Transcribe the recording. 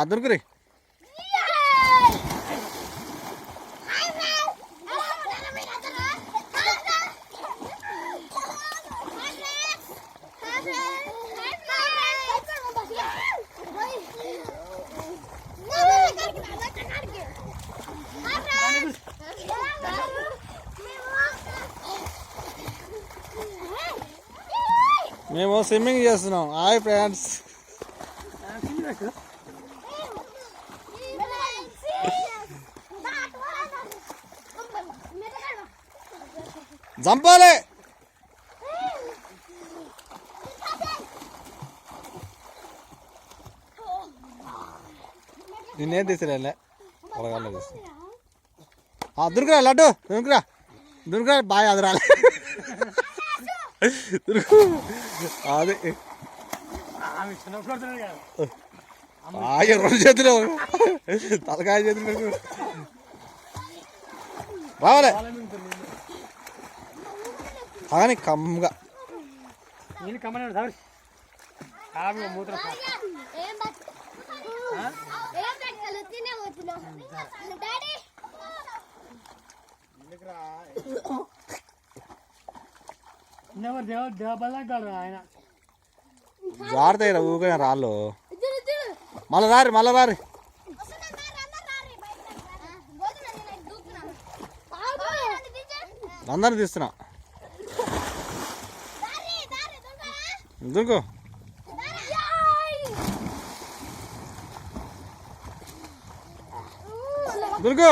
आदर करे। మేము స్విమ్మింగ్ చేస్తున్నాం. Hi friends. చంపాలి. నిన్నేం తీసుకురాలే? పొలగాల్లో దుర్గురా లడ్డు దుర్గురా దుర్గురా బాయ్ అదరాలి అదే రెండు చేతులు తలకాయ చేతులు. రావాలి కానీ కాదు మూత్ర దేవ దేవబల్లా కాడు ఆయన జారుతాయి రా ఊరికే రాళ్ళు. మళ్ళా రారి మళ్ళా రారి. అందరిని తీస్తున్నా. దుర్గు దుర్గు